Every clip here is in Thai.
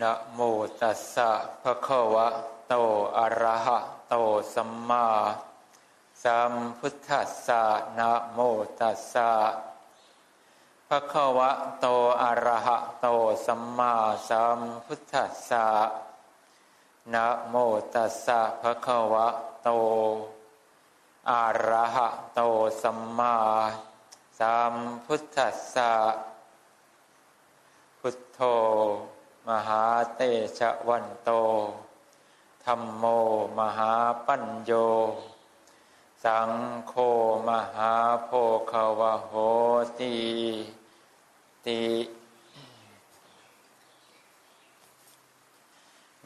นะโมตัสสะภะคะวะโตอะระหะโตสัมมาสัมพุทธัสสะนะโมตัสสะภะคะวะโตอะระหะโตสัมมาสัมพุทธัสสะนะโมตัสสะภะคะวะโตอะระหะโตสัมมาสัมพุทธัสสะพุทโธ มหาเตชะวันโตธรรมโมมหาปัญโย สังโฆมหาโพคาวโหติติ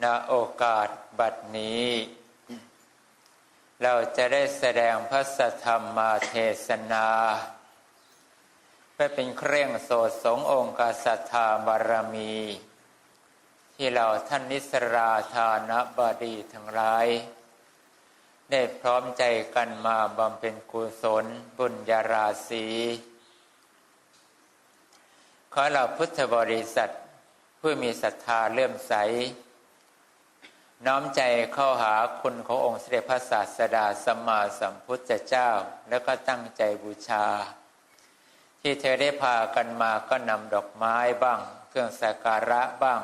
ณโอกาสบัดนี้ เราจะได้แสดงพระสธรรมาเทศนา เพื่อเป็นเครื่องโสดสงองค์กษัตริย์บารมี ที่เราท่านนิสราธานบดีทั้งหลาย ได้พร้อมใจกันมาบำเพ็ญกุศลบุญญาราศีขอเราพุทธบริษัทผู้มีศรัทธาเลื่อมใส น้อมใจเข้าหาคุณขององค์เสด็จพระศาสดาสัมมาสัมพุทธเจ้า แล้วก็ตั้งใจบูชา ที่เธอได้พากันมาก็นำดอกไม้บ้าง เครื่องสักการะบ้าง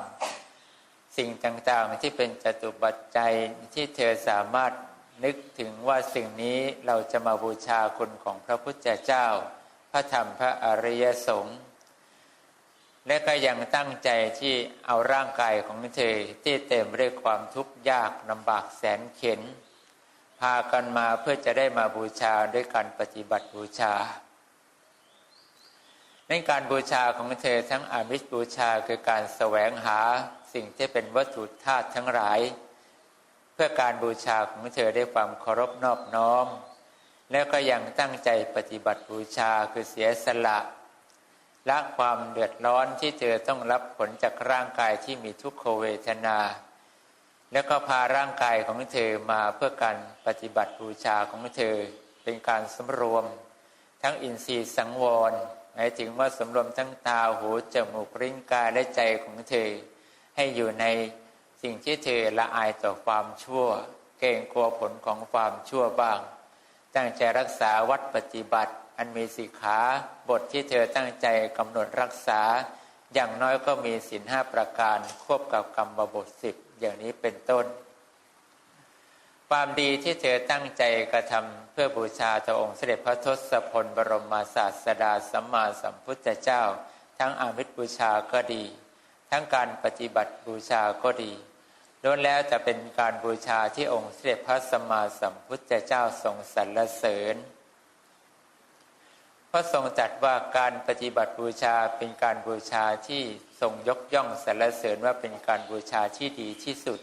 สิ่งต่างๆที่เป็นจตุปัจจัยที่เธอสามารถนึกถึงว่าสิ่งนี้เราจะมาบูชาคุณของพระพุทธเจ้า พระธรรมพระอริยสงฆ์และก็ยังตั้งใจที่เอาร่างกายของเธอที่เต็มด้วยความทุกข์ยากลำบากแสนเข็น พากันมาเพื่อจะได้มาบูชาด้วยการปฏิบัติบูชา ในการบูชาของเธอทั้งอามิสบูชาคือการแสวงหาสิ่งที่เป็นวัตถุธาตุทั้งหลาย เพื่อการบูชาของเธอได้ความเคารพนอบน้อม แล้วก็ยังตั้งใจปฏิบัติบูชาคือเสียสละละความเดือดร้อนที่เธอต้องรับผลจากร่างกายที่มีทุกขเวทนา แล้วก็พาร่างกายของเธอมาเพื่อการปฏิบัติบูชาของเธอเป็นการสำรวม ทั้งอินทรีย์สังวร หมายถึงว่าสำรวมทั้งตาหูจมูกลิ้นกายและใจของเธอ ให้อยู่ในสิ่งที่เธอละอายต่อความชั่ว เกรงกลัวผลของความชั่วบ้าง ตั้งใจรักษาวัดปฏิบัติ อันมีสิกขาบทที่เธอตั้งใจกำหนดรักษา อย่างน้อยก็มีศีลห้าประการควบกับกรรมบทสิบอย่างนี้เป็นต้น ความดีที่เธอตั้งใจกระทำเพื่อบูชาพระองค์เสด็จพระทศพลบรมศาสดาสัมมาสัมพุทธเจ้า ทั้งอามิตบูชาก็ดี ทั้งการปฏิบัติบูชาก็ดีล้วนแล้วจะเป็นการบูชาที่องค์เสด็จพระสัมมาสัมพุทธเจ้าทรงสรรเสริญพระทรงจัดว่าการปฏิบัติบูชาเป็นการบูชาที่ทรงยกย่องสรรเสริญว่าเป็นการบูชาที่ดีที่สุด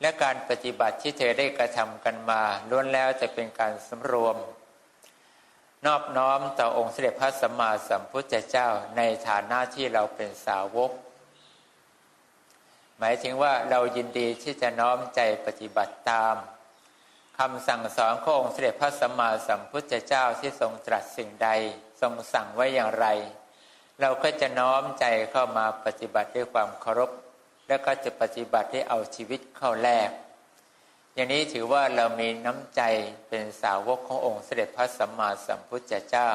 และการปฏิบัติที่เธอได้กระทำกันมาล้วนแล้วจะเป็นการสำรวม นอบน้อมต่อองค์เสด็จพระสัมมาสัมพุทธเจ้าในฐานะที่เราเป็นสาวก หมายถึงว่าเรายินดีที่จะน้อมใจปฏิบัติตามคำสั่งสอนขององค์เสด็จพระสัมมาสัมพุทธเจ้าที่ทรงตรัสสิ่งใด ทรงสั่งไว้อย่างไร เราก็จะน้อมใจเข้ามาปฏิบัติด้วยความเคารพ แล้วก็จะปฏิบัติได้เอาชีวิตเข้าแลกอย่างนี้ถือว่าเรามีน้ำใจเป็นสาวกขององค์เสด็จพระสัมมาสัมพุทธเจ้า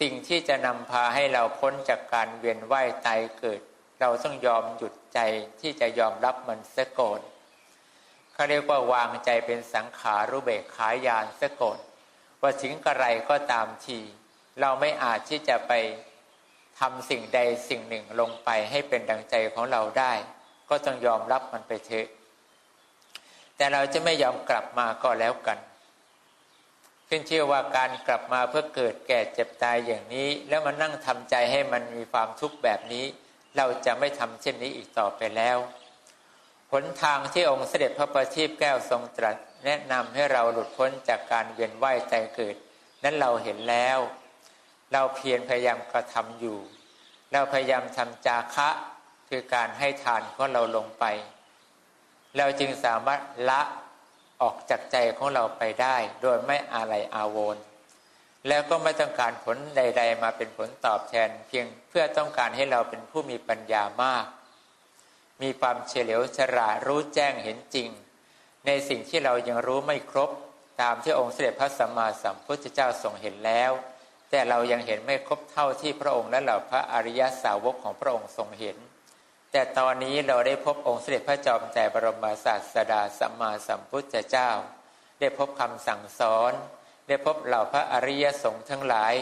สิ่งที่จะนำพาให้เราพ้นจากการเวียนว่ายตายเกิด เราต้องยอมหยุดใจที่จะยอมรับมันสียก่อนเขาเรียกว่าวางใจเป็นสังขารุเบกขายานสียก่อนว่าถึงกระไรก็ตามที เราไม่อาจที่จะไป ทำสิ่งใดสิ่งหนึ่งลงไปให้เป็นดังใจของเราได้ ก็ต้องยอมรับมันไปเถอะ แต่เราจะไม่ยอมกลับมาก็แล้วกัน ขึ้นเชื่อว่าการกลับมาเพื่อเกิดแก่เจ็บตายอย่างนี้ แล้วมานั่งทำใจให้มันมีความทุกข์แบบนี้ เราจะไม่ทำเช่นนี้อีกต่อไปแล้วหนทางที่องค์เสด็จพระประทีปแก้วทรงตรัสแนะนำให้เราหลุดพ้นจากการเวียนว่ายใจเกิด นั้นเราเห็นแล้ว เราเพียรพยายามกระทำอยู่ เราพยายามทำจาคะคือการให้ทานของเราลงไป เราจึงสามารถละออกจากใจของเราไปได้ โดยไม่อะไรอาวรแล้วก็ไม่ต้องการผลใด ๆ มาเป็นผลตอบแทน เพียงเพื่อต้องการให้เราเป็นผู้มีปัญญามาก มีความเฉลียวฉลาดรู้แจ้งเห็นจริง ในสิ่งที่เรายังรู้ไม่ครบ ตามที่องค์เสด็จพระสัมมาสัมพุทธเจ้าทรงเห็นแล้ว แต่เรายังเห็นไม่ครบเท่าที่พระองค์และเหล่าพระอริยสาวกของพระองค์ทรงเห็น แต่ตอนนี้เราได้พบองค์เสด็จพระจอมไตรบรมศาสดาสัมมาสัมพุทธเจ้า ได้พบคำสั่งสอน ได้พบเหล่าพระอริยสงฆ์ทั้งหลาย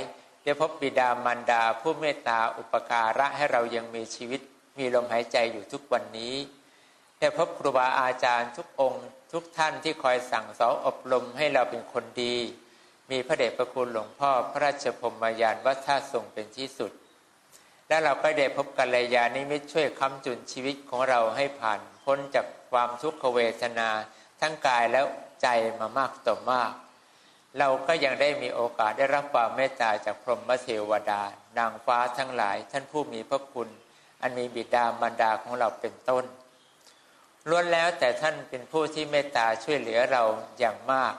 ได้พบบิดามารดาผู้เมตตาอุปการะให้เรายังมีชีวิต มีลมหายใจอยู่ทุกวันนี้ ได้พบครูบาอาจารย์ทุกองค์ ทุกท่านที่คอยสั่งสอนอบรมให้เราเป็นคนดี มีพระเดชพระคุณหลวงพ่อพระราชพรหมยานวัฒท่าทรงเป็นที่สุด และเราก็ได้พบกัลยาณิมิตช่วยค้ำจุนชีวิตของเราให้ผ่านพ้นจากความทุกขเวทนา ทั้งกายและใจมามากต่อมาก เราก็ยังได้มีโอกาสได้รับความเมตตาจากพรหมเทวดา นางฟ้าทั้งหลาย ท่านผู้มีพระคุณ อันมีบิดามารดาของเราเป็นต้นล้วนแล้วแต่ท่านเป็นผู้ที่เมตตาช่วยเหลือเราอย่างมาก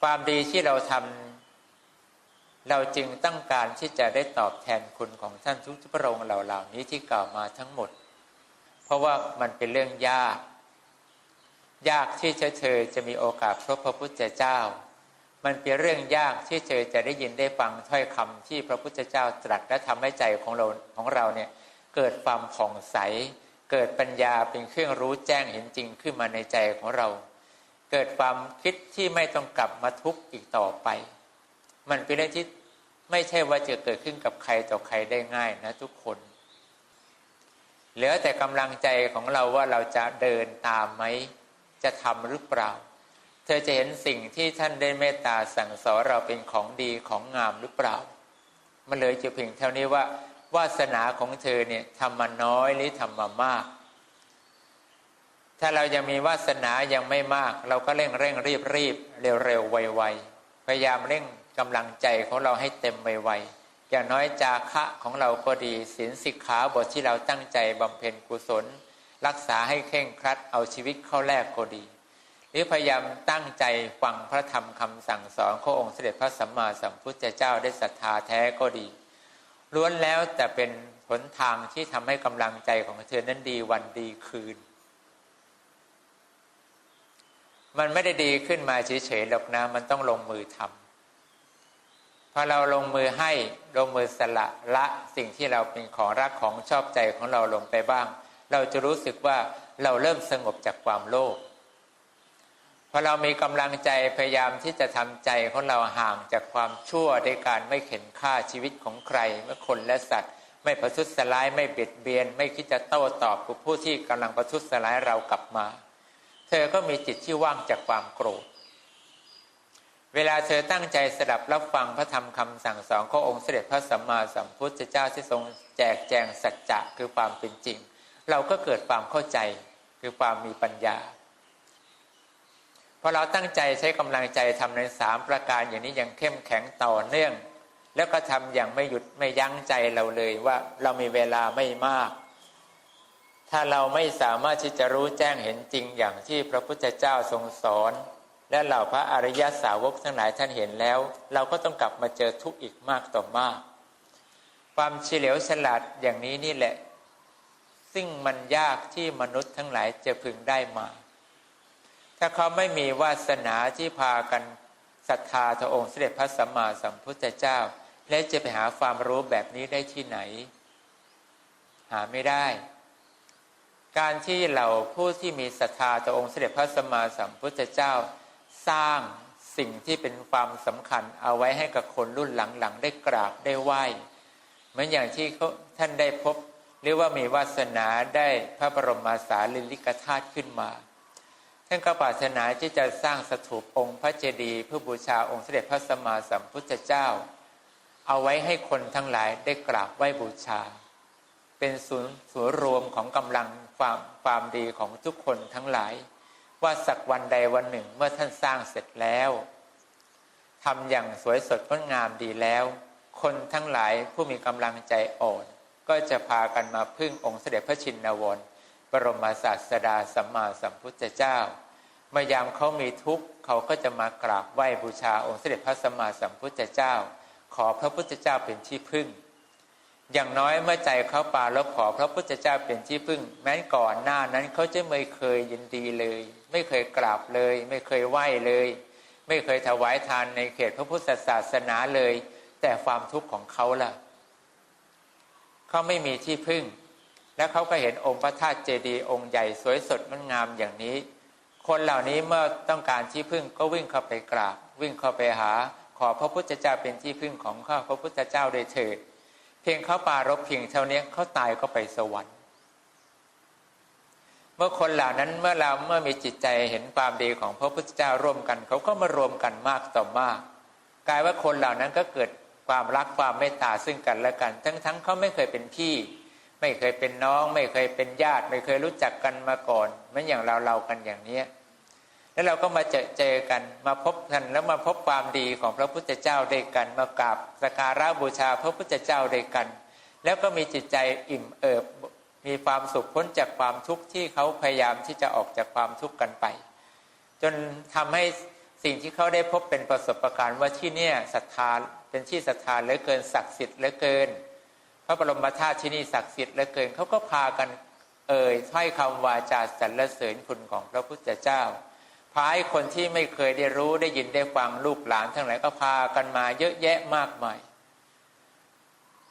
ความดีที่เราทำเราจึงต้องการที่จะได้ตอบแทนคุณของท่านทุกพระองค์เหล่านี้ที่กล่าวมาทั้งหมด เพราะว่ามันเป็นเรื่องยาก ยากที่เธอจะมีโอกาสพบพระพุทธเจ้า มันเป็นเรื่องยากที่เธอจะได้ยินได้ฟังถ้อยคำที่พระพุทธเจ้าตรัสและทำให้ใจของเราของเราเนี่ยเกิดความผ่องใส เกิดปัญญาเป็นเครื่องรู้แจ้งเห็นจริงขึ้นมาในใจของเรา เกิดความคิดที่ไม่ต้องกลับมาทุกข์อีกต่อไป มันเป็นเรื่องที่ไม่ใช่ว่าจะเกิดขึ้นกับใครต่อใครได้ง่ายนะทุกคน เหลือแต่กำลังใจของเราว่าเราจะเดินตามไหม จะทำหรือเปล่า เธอจะเห็นสิ่งที่ท่านได้เมตตาสั่งสอนเราเป็นของดีของงามหรือเปล่า มันเลยจะเพียงเท่านี้ว่า วาสนาของเธอเนี่ยทำมาน้อยหรือทำมามาก ถ้าเรายังมีวาสนายังไม่มาก เราก็เร่งเร่งรีบรีบเร็วเร็วไวไวพยายามเร่งกำลังใจของเราให้เต็มไวไวอย่างน้อยจาคะของเราก็ดีศีลสิกขาบทที่เราตั้งใจบำเพ็ญกุศล รักษาให้เข่งครัดเอาชีวิตเข้าแรกก็ดี หรือพยายามตั้งใจฟังพระธรรมคำสั่งสอนขององค์เสด็จพระสัมมาสัมพุทธเจ้าได้ศรัทธาแท้ก็ดีล้วนแล้วแต่เป็นผลทางที่ทำให้กำลังใจของเธอนั้นดีวันดีคืน มันไม่ได้ดีขึ้นมาเฉยๆหรอกนะมันต้องลงมือทำพอเราลงมือให้ลงมือสละละสิ่งที่เราเป็นของรักของชอบใจของเราลงไปบ้าง เราจะรู้สึกว่าเราเริ่มสงบจากความโลภพอเรามีกำลังใจพยายามที่จะทำใจของเราห่างจากความชั่วด้วยการไม่เข็นฆ่าชีวิตของใครเมื่อคนและสัตว์ ไม่ประทุษร้ายไม่เบียดเบียน ไม่คิดจะโต้ตอบกับผู้ที่กำลังประทุษร้ายเรากลับมา เธอก็มีจิตที่ว่างจากความโกรธ เวลาเธอตั้งใจสดับรับฟังพระธรรมคำสั่งสอนขององค์เสด็จพระสัมมาสัมพุทธเจ้าที่ทรงแจกแจงสัจจะคือความเป็นจริง เราก็เกิดความเข้าใจคือความมีปัญญาพอเราตั้งใจใช้กำลังใจทำในสามประการอย่างนี้อย่างเข้มแข็งต่อเนื่อง แล้วก็ทำอย่างไม่หยุดไม่ยั้งใจเราเลยว่าเรามีเวลาไม่มาก ถ้าเราไม่สามารถที่จะรู้แจ้งเห็นจริงอย่างที่พระพุทธเจ้าทรงสอน และเหล่าพระอริยสาวกทั้งหลายท่านเห็นแล้ว เราก็ต้องกลับมาเจอทุกข์อีกมากต่อมาก ความเฉลียวฉลาดอย่างนี้นี่แหละ ซึ่งมันยากที่มนุษย์ทั้งหลายจะพึงได้มา ถ้าเขาไม่มีวาสนาที่พากันศรัทธาต่อองค์เสด็จพระสัมมาสัมพุทธเจ้า และจะไปหาความรู้แบบนี้ได้ที่ไหน หาไม่ได้ การที่เราผู้ที่มีศรัทธาต่อองค์เสด็จพระสัมมาสัมพุทธเจ้าสร้างสิ่งที่เป็นความสำคัญเอาไว้ให้กับคนรุ่นหลังๆ ได้กราบได้ไหว้เหมือนอย่างที่เขาท่านได้พบ หรือว่ามีวาสนาได้พระบรมสารีริกธาตุขึ้นมา ท่านก็ปรารถนาที่จะสร้างสถูปองค์พระเจดีย์เพื่อบูชาองค์เสด็จพระสัมมาสัมพุทธเจ้า เอาไว้ให้คนทั้งหลายได้กราบไหว้บูชา เป็นศูนย์ศูนย์รวมของกำลังความความดีของทุกคนทั้งหลาย ว่าสักวันใดวันหนึ่งเมื่อท่านสร้างเสร็จแล้วทำอย่างสวยสดงดงามดีแล้ว คนทั้งหลายผู้มีกำลังใจอ่อน ก็จะพากันมาพึ่งองค์เสด็จพระชินวรบรมศาสดาสัมมาสัมพุทธเจ้าเมื่อยามเขามีทุกข์เขาก็จะมากราบไหว้บูชาองค์เสด็จพระสัมมาสัมพุทธเจ้า ขอพระพุทธเจ้าเป็นที่พึ่ง อย่างน้อยเมื่อใจเขาปารบขอพระพุทธเจ้าเป็นที่พึ่ง แม้ก่อนหน้านั้นเขาจะไม่เคยยินดีเลย ไม่เคยกราบเลย ไม่เคยไหว้เลย ไม่เคยถวายทานในเขตพระพุทธศาสนาเลย แต่ความทุกข์ของเขาล่ะเขาไม่มีที่พึ่ง แล้วเขาก็เห็นองค์พระธาตุเจดีย์องค์ใหญ่สวยสดงดงามอย่างนี้ คนเหล่านี้เมื่อต้องการที่พึ่งก็วิ่งเข้าไปกราบ วิ่งเข้าไปหา ขอพระพุทธเจ้าเป็นที่พึ่งของข้าพระพุทธเจ้าโดยเถิด พียงเขาปารบเพียงเท่านี้เขาตายก็ไปสวรรค์ เมื่อคนเหล่านั้นเมื่อเราเมื่อมีจิตใจเห็นความดีของพระพุทธเจ้าร่วมกันเขาก็มารวมกันมากต่อมากกลายว่าคนเหล่านั้นก็เกิดความรักความเมตตาซึ่งกันและกัน ทั้งทั้งเขาไม่เคยเป็นพี่ ไม่เคยเป็นน้อง ไม่เคยเป็นญาติ ไม่เคยรู้จักกันมาก่อนเหมือนอย่างเราเรากันอย่างเนี้ย แล้วเราก็มาเจอเจอกันมาพบกันแล้วมาพบความดีของพระพุทธเจ้าด้วยกัน มากราบสักการะบูชาพระพุทธเจ้าด้วยกัน แล้วก็มีจิตใจอิ่มเอิบมีความสุขพ้นจากความทุกข์ที่เขาพยายามที่จะออกจากความทุกข์กันไป จนทำให้สิ่งที่เขาได้พบเป็นประสบการณ์ว่าที่เนี่ยศรัทธาเป็นที่ศรัทธาเหลือเกินศักดิ์สิทธิ์เหลือเกิน พระบรมธาตุที่นี่ศักดิ์สิทธิ์เหลือเกินเขาก็พากันเอ่ยถ้อยคำวาจาสรรเสริญคุณของพระพุทธเจ้า พาให้คนที่ไม่เคยได้รู้ได้ยินได้ฟังลูกหลานทั้งหลายก็พากันมาเยอะแยะมากมาย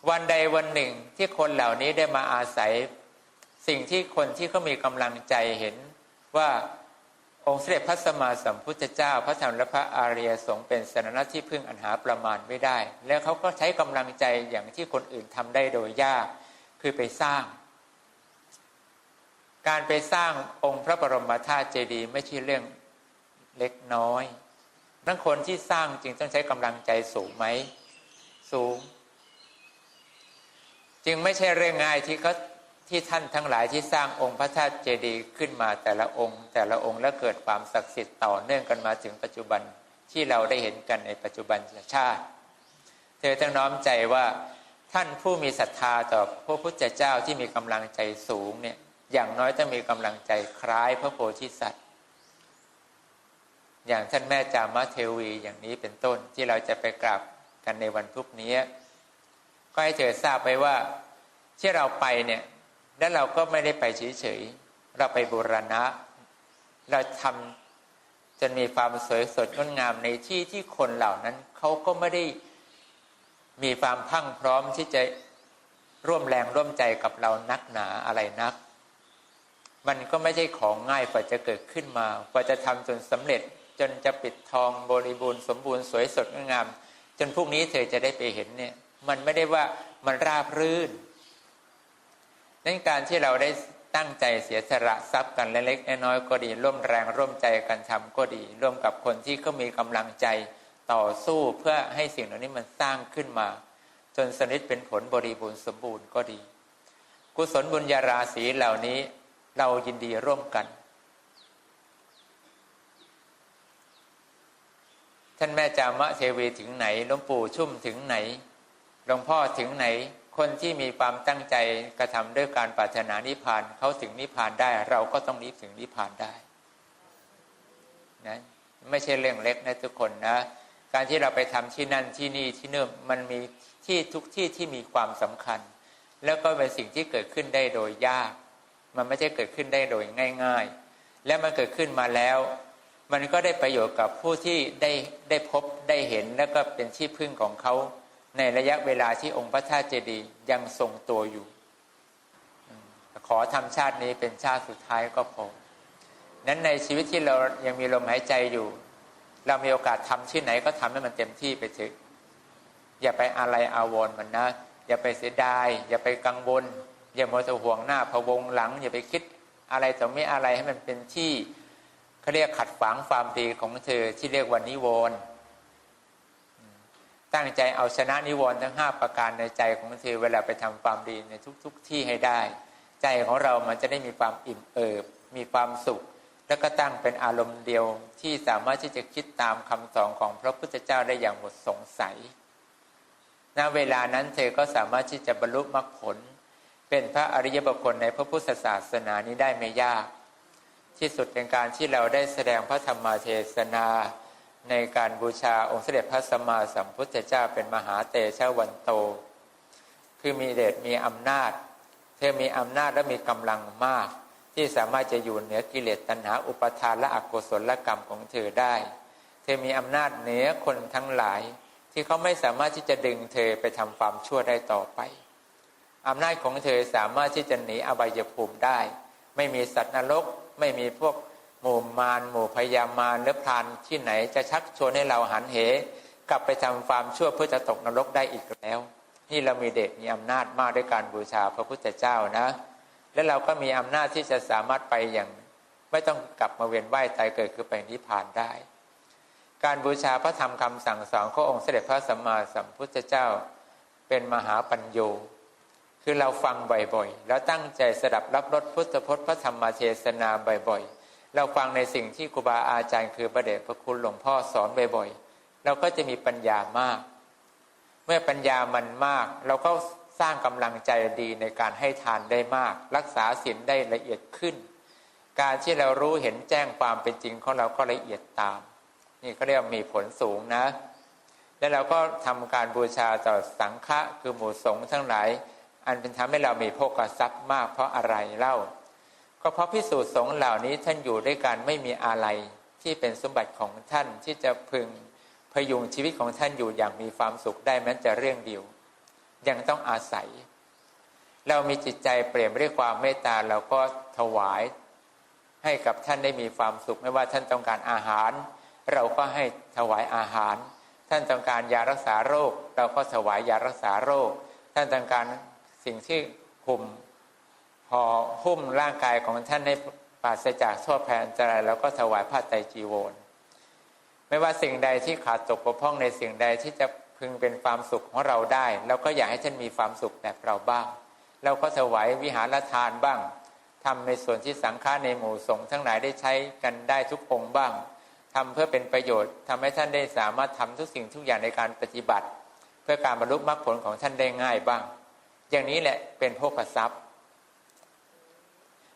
วันใดวันหนึ่งที่คนเหล่านี้ได้มาอาศัย สิ่งที่คนที่เขามีกำลังใจเห็นว่าองค์เสด็จพระสัมมาสัมพุทธเจ้า พระธรรมและพระอริยสงฆ์เป็นสนณะที่พึ่งอันหาประมาณไม่ได้ แล้วเขาก็ใช้กำลังใจอย่างที่คนอื่นทำได้โดยยาก คือไปสร้าง การไปสร้างองค์พระบรมธาตุเจดีย์ไม่ใช่เรื่อง เล็กน้อยทั้งคนที่สร้างจึงต้องใช้กำลังใจสูงไหม สูง จึงไม่ใช่เรื่องง่ายที่เขาที่ท่านทั้งหลายที่สร้างองค์พระธาตุเจดีย์ขึ้นมาแต่ละองค์ แต่ละองค์แล้วเกิดความศักดิ์สิทธิ์ต่อเนื่องกันมาถึงปัจจุบันที่เราได้เห็นกันในปัจจุบันชาติ เธอต้องน้อมใจว่าท่านผู้มีศรัทธาต่อพระพุทธเจ้าที่มีกำลังใจสูงเนี่ยอย่างน้อยต้องมีกำลังใจคล้ายพระโพธิสัตว อย่างท่านแม่จามะเทวีอย่างนี้เป็นต้นที่เราจะไปกราบกันในวันพรุ่งนี้ ก็ให้เธอทราบไปว่าที่เราไปเนี่ยแล้วเราก็ไม่ได้ไปเฉยๆเราไปบูรณะ เราทำจนมีความสวยสดงดงามในที่ที่คนเหล่านั้นเขาก็ไม่ได้มีความพังพร้อมที่จะร่วมแรงร่วมใจกับเรานักหนาอะไรนัก มันก็ไม่ใช่ของง่ายกว่าจะเกิดขึ้นมากว่าจะทำจนสำเร็จ จนจะปิดทองบริบูรณ์สมบูรณ์สวยสดงดงาม จนพวกนี้เธอจะได้ไปเห็นเนี่ย มันไม่ได้ว่ามันราบรื่นนั้นการที่เราได้ตั้งใจเสียสละทรัพย์กันเล็กๆน้อยๆก็ดี ร่วมแรงร่วมใจกันทำก็ดี ร่วมกับคนที่เขามีกำลังใจต่อสู้เพื่อให้สิ่งเหล่านี้มันสร้างขึ้นมา จนสนิทเป็นผลบริบูรณ์สมบูรณ์ก็ดี กุศลบุญญาราศีเหล่านี้เรายินดีร่วมกัน ท่านแม่จามะเทวีถึงไหนหลวงปู่ชุ่มถึงไหนหลวงพ่อถึงไหน คนที่มีความตั้งใจกระทำด้วยการปรารถนานิพพานเขาถึงนิพพานได้ เราก็ต้องนิพถึงนิพพานได้นะไม่ใช่เรื่องเล็กนะทุกคนนะ การที่เราไปทำที่นั่นที่นี่ที่เนื่อมันมีที่ทุกที่ที่มีความสำคัญ แล้วก็เป็นสิ่งที่เกิดขึ้นได้โดยยาก มันไม่ใช่เกิดขึ้นได้โดยง่าย ๆ และมันเกิดขึ้นมาแล้ว มันก็ได้ประโยชน์กับผู้ที่ได้ได้พบได้เห็นแล้วก็เป็นที่พึ่งของเขา ในระยะเวลาที่องค์พระธาตุเจดีย์ยังทรงตัวอยู่ ขอทำชาตินี้เป็นชาติสุดท้ายก็พอนั้นในชีวิตที่เรายังมีลมหายใจอยู่ เรามีโอกาสทำที่ไหนก็ทำให้มันเต็มที่ไปเถอะอย่าไปอะไรอาวรมันนะ อย่าไปเสียดาย อย่าไปกังวล อย่ามัวแต่ห่วงหน้าพะวงหลัง อย่าไปคิดอะไรต่อไม่อะไรให้มันเป็นที่ เขาเรียกขัดฝังความดีของเธอที่เรียกว่านิวรณ์ตั้งใจเอาชนะนิวรณ์ทั้งห้าประการในใจของเธอเวลาไปทำความดีในทุกๆทที่ให้ได้ ใจของเรามันจะได้มีความอิ่มเอิบ มีความสุข แล้วก็ตั้งเป็นอารมณ์เดียวที่สามารถที่จะคิดตามคำสอนของพระพุทธเจ้าได้อย่างหมดสงสัยณเวลานั้นเธอก็สามารถที่จะบรรลุมรรคผล เป็นพระอริยบุคคลในพระพุทธศาสนานี้ได้ไม่ยาก ที่สุดเป็นการที่เราได้แสดงพระธรรมเทศนา ในการบูชาองค์เสด็จพระสัมมาสัมพุทธเจ้าเป็นมหาเตชะวันโต คือมีเดชมีอำนาจ เธอมีอำนาจและมีกำลังมาก ที่สามารถจะอยู่เหนือกิเลสตัณหาอุปทานและอกุศลกรรมของเธอได้ เธอมีอำนาจเหนือคนทั้งหลาย ที่เขาไม่สามารถที่จะดึงเธอไปทำความชั่วได้ต่อไปอำนาจของเธอสามารถที่จะหนีอบายภูมิได้ ไม่มีสัตว์นรก ไม่มีพวกหมู่มารหมู่พยามารหรือพรานที่ไหนจะชักชวนให้เราหันเห กลับไปทำความชั่วเพื่อจะตกนรกได้อีกแล้ว นี่เรามีเด็กมีอำนาจมากด้วยการบูชาพระพุทธเจ้านะ และเราก็มีอำนาจที่จะสามารถไปอย่าง ไม่ต้องกลับมาเวียนว่ายตายเกิดคือไปนิพพานได้ การบูชาพระธรรมคำสั่งสอนขององค์เสด็จพระสัมมาสัมพุทธเจ้า เป็นมหาปัญโย คือเราฟังบ่อยๆ แล้วตั้งใจสดับรับรสพุทธพจน์พระธรรมเทศนาบ่อยๆ เราฟังในสิ่งที่ครูบาอาจารย์คือประเดชพระคุณหลวงพ่อสอนบ่อยๆ เราก็จะมีปัญญามาก เมื่อปัญญามันมาก เราก็สร้างกำลังใจดีในการให้ทานได้มาก รักษาศีลได้ละเอียดขึ้น การที่เรารู้เห็นแจ้งความเป็นจริงของเราก็ละเอียดตาม นี่ก็เรียกมีผลสูงนะ และเราก็ทำการบูชาต่อสังฆะคือหมู่สงฆ์ทั้งหลาย อันเป็นทำให้เรามีโภกทรัพย์มากเพราะอะไรเล่า ก็เพราะพิสูจน์สงเหล่านี้ท่านอยู่ด้วยกันไม่มีอะไรที่เป็นสมบัติของท่านที่จะพึงพยุงชีวิตของท่านอยู่อย่างมีความสุขได้แม้แต่เรื่องเดียว ยังต้องอาศัย เรามีจิตใจเปลี่ยนด้วยความเมตตาเราก็ถวาย ให้กับท่านได้มีความสุขไม่ว่าท่านต้องการอาหาร เราก็ให้ถวายอาหาร ท่านต้องการยารักษาโรค เราก็ถวายยารักษาโรค ท่านต้องการ สิ่งที่คุมห่อหุ้มร่างกายของท่านให้ปราศจากโทษแผนจราแล้วก็ถวายผ้าไตรจีวรไม่ว่าสิ่งใดที่ขาดตกบกพร่องในสิ่งใดที่จะพึงเป็นความสุขของเราได้เราก็อยากให้ท่านมีความสุขแบบเราบ้าง เราก็ถวายวิหารทานบ้างทำในส่วนที่สังฆาในหมู่สงฆ์ทั้งหลายได้ใช้กันได้ทุกองค์บ้างทำเพื่อเป็นประโยชน์ทำให้ท่านได้สามารถทำทุกสิ่งทุกอย่างในการปฏิบัติ เพื่อการบรรลุมรรคผลของท่านได้ง่ายบ้าง อย่างนี้แหละเป็นโภคทรัพย์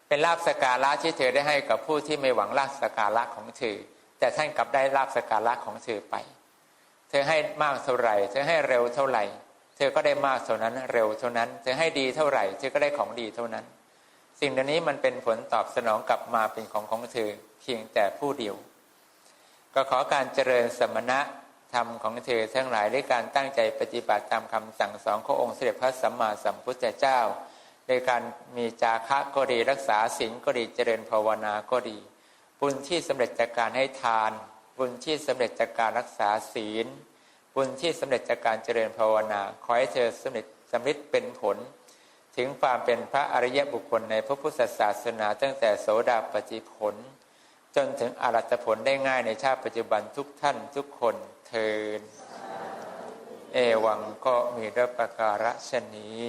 เป็นลาบสการะที่เธอได้ให้กับผู้ที่ไม่หวังลาบสการะของเธอแต่ท่านกลับได้ลาบสการะของเธอไป เธอให้มากเท่าไหร่ เธอให้เร็วเท่าไหร่ เธอก็ได้มากเท่านั้น เร็วเท่านั้น เธอให้ดีเท่าไหร่ เธอก็ได้ของดีเท่านั้น สิ่งเหล่านี้มันเป็นผลตอบสนองกลับมาเป็นของของเธอเพียงแต่ผู้เดียว ก็ขอการเจริญสมณะ ธรรมของเธอทั้งหลายด้วยการตั้งใจปฏิบัติตามคำสั่งสอนขององค์เสด็จพระสัมมาสัมพุทธเจ้าโดยการมีจาคะก็ดีรักษาศีลก็ดีเจริญภาวนาก็ดี บุญที่สำเร็จจากการให้ทาน บุญที่สำเร็จจากการรักษาศีล บุญที่สำเร็จจากการเจริญภาวนาขอให้เธอสำเร็จสำเร็จเป็นผล ถึงความเป็นพระอริยบุคคลในพระพุทธศาสนาตั้งแต่โสดาปฏิผล จนถึงอรัตผลได้ง่ายในชาติปัจจุบันทุกท่านทุกคนเทิน เอวังก็มีรับประการฉนี้